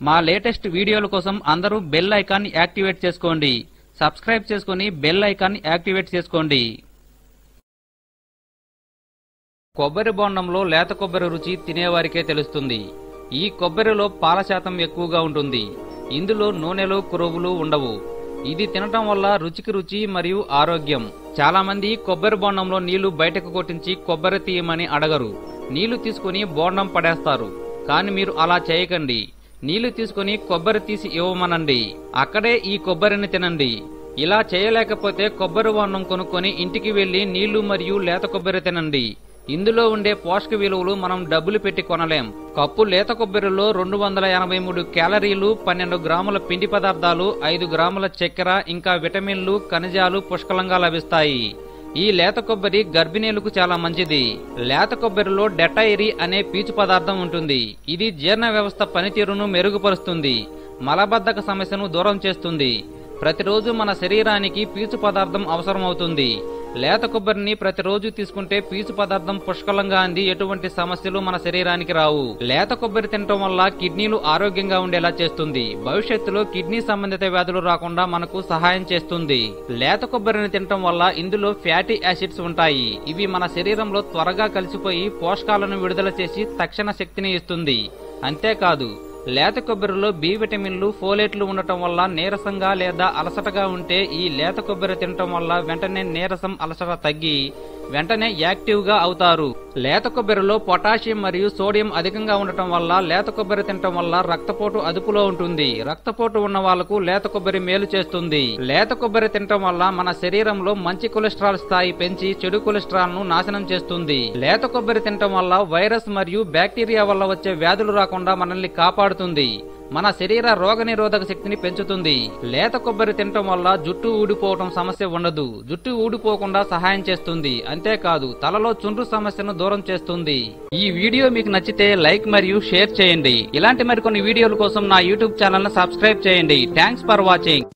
మా లేటెస్ట్ వీడియోల కోసం అందరూ బెల్ ఐకాన్ యాక్టివేట్ చేసుకోండి. సబ్స్క్రైబ్ చేసుకుని బెల్ ఐకాన్ యాక్టివేట్ చేసుకోండి. కొబ్బరి బొండంలో లేత కొబ్బరి రుచి తినేవారికే తెలుస్తుంది. ఈ కొబ్బరిలో పాల శాతం ఎక్కువగా ఉంటుంది. ఇందులో నూనెలు కురువులు ఉండవు. ఇది తినటం వల్ల రుచికి రుచి మరియు ఆరోగ్యం. చాలా మంది కొబ్బరి బోండంలో నీళ్ళు బయటకు కొట్టించి కొబ్బరి తీయమని అడగరు. నీళ్ళు తీసుకుని బోండం పడేస్తారు. కానీ మీరు అలా చేయకండి. నీళ్ళు తీసుకుని కొబ్బరి తీసి ఇవ్వమనండి. అక్కడే ఈ కొబ్బరిని తినండి. ఇలా చేయలేకపోతే కొబ్బరి బొండం కొనుక్కొని ఇంటికి వెళ్ళి నీళ్ళు మరియు లేత కొబ్బరి తినండి. ఇందులో ఉండే పోషక విలువలు మనం డబ్బులు పెట్టి కొనలేం. కప్పు లేత కొబ్బరిలో రెండు వందల ఎనభై మూడు క్యాలరీలు పన్నెండు గ్రాముల పిండి పదార్థాలు ఐదు గ్రాముల చక్కెర ఇంకా విటమిన్లు ఖనిజాలు పుష్కలంగా లభిస్తాయి. ఈ లేత కొబ్బరి గర్భిణీలకు చాలా మంచిది. లేత కొబ్బరిలో డెటైరీ అనే పీచు పదార్థం ఉంటుంది. ఇది జీర్ణ వ్యవస్థ పనితీరును మెరుగుపరుస్తుంది. మలబద్ధక సమస్యను దూరం చేస్తుంది. ప్రతిరోజు మన శరీరానికి పీచు పదార్థం అవసరమవుతుంది. లేత కొబ్బరిని ప్రతిరోజు తీసుకుంటే పీచు పదార్థం పుష్కలంగా అంది. ఎటువంటి సమస్యలు మన శరీరానికి రావు. లేత కొబ్బరి తినటం వల్ల కిడ్నీలు ఆరోగ్యంగా ఉండేలా చేస్తుంది. భవిష్యత్తులో కిడ్నీ సంబంధిత వ్యాధులు రాకుండా మనకు సహాయం చేస్తుంది. లేత కొబ్బరిని తినటం వల్ల ఇందులో ఫ్యాటీ యాసిడ్స్ ఉంటాయి. ఇవి మన శరీరంలో త్వరగా కలిసిపోయి పోషకాలను విడుదల చేసి తక్షణ శక్తిని ఇస్తుంది. అంతేకాదు లేత కొబ్బరిలో బి విటమిన్లు ఫోలేట్లు ఉండటం వల్ల నీరసంగా లేదా అలసటగా ఉంటే ఈ లేత కొబ్బరి తినటం వల్ల వెంటనే నీరసం అలసట తగ్గి వెంటనే యాక్టివ్గా అవుతారు. లేత కొబ్బరిలో పొటాషియం మరియు సోడియం అధికంగా ఉండటం వల్ల లేత కొబ్బరి తినటం వల్ల రక్తపోటు అదుపులో ఉంటుంది. రక్తపోటు ఉన్న వాళ్ళకు లేత కొబ్బరి మేలు చేస్తుంది. లేత కొబ్బరి తినటం వల్ల మన శరీరంలో మంచి కొలెస్ట్రాల్ స్థాయి పెంచి చెడు కొలెస్ట్రాల్ను నాశనం చేస్తుంది. లేత కొబ్బరి తినటం వల్ల వైరస్ మరియు బ్యాక్టీరియా వల్ల వచ్చే వ్యాధులు రాకుండా మనల్ని కాపాడుతుంది. మన శరీర రోగనిరోధక శక్తిని పెంచుతుంది. లేత కొబ్బరి తినటం వల్ల జుట్టు ఊడిపోవటం సమస్య ఉండదు. జుట్టు ఊడిపోకుండా సహాయం చేస్తుంది. అంతేకాదు తలలో చుండ్రు సమస్యను దూరం చేస్తుంది. ఈ వీడియో మీకు నచ్చితే లైక్ మరియు షేర్ చేయండి. ఇలాంటి మరికొన్ని వీడియోల కోసం నా యూట్యూబ్ ఛానల్ను సబ్స్క్రైబ్ చేయండి. Thanks for watching.